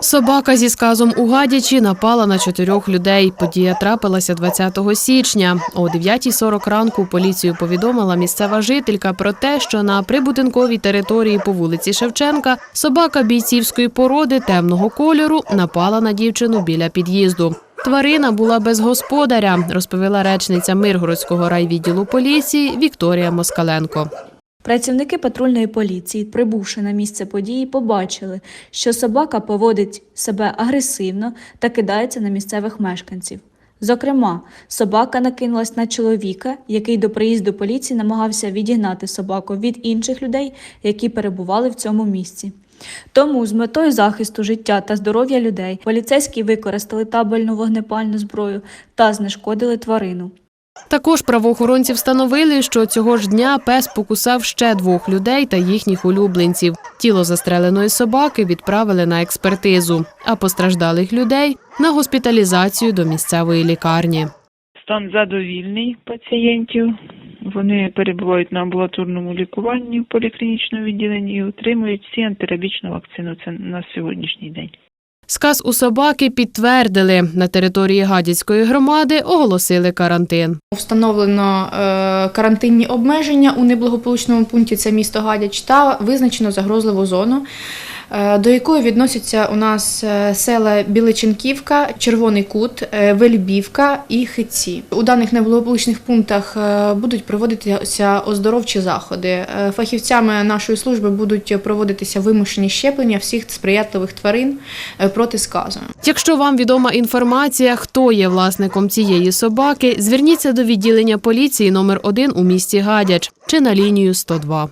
Собака зі сказом у Гадячі напала на чотирьох людей. Подія трапилася 20 січня. О 9.40 ранку поліцію повідомила місцева жителька про те, що на прибудинковій території по вулиці Шевченка собака бійцівської породи темного кольору напала на дівчину біля під'їзду. Тварина була без господаря, розповіла речниця Миргородського райвідділу поліції Вікторія Москаленко. Працівники патрульної поліції, прибувши на місце події, побачили, що собака поводить себе агресивно та кидається на місцевих мешканців. Зокрема, собака накинулась на чоловіка, який до приїзду поліції намагався відігнати собаку від інших людей, які перебували в цьому місці. Тому з метою захисту життя та здоров'я людей поліцейські використали табельну вогнепальну зброю та знешкодили тварину. Також правоохоронці встановили, що цього ж дня пес покусав ще двох людей та їхніх улюбленців. Тіло застреленої собаки відправили на експертизу, а постраждалих людей на госпіталізацію до місцевої лікарні. Стан задовільний пацієнтів. Вони перебувають на амбулаторному лікуванні в поліклінічному відділенні і отримують всі антирабічну вакцину. Це на сьогоднішній день. Сказ у собаки підтвердили на території Гадяцької громади оголосили карантин. Встановлено е, карантинні обмеження у неблагополучному пункті це місто Гадяч та визначено загрозливу зону, до якої відносяться у нас е, села Біличенківка, Червоний Кут, е, Вельбівка і Хиці. У даних неблагополучних пунктах е, будуть проводитися оздоровчі заходи. Е, Фахівцями нашої служби будуть проводитися вимушені щеплення всіх сприятливих тварин е, проти сказу. Якщо вам відома інформація, хто є власником цієї собаки, зверніться до відділення поліції номер 1 у місті Гадяч чи на лінію 102.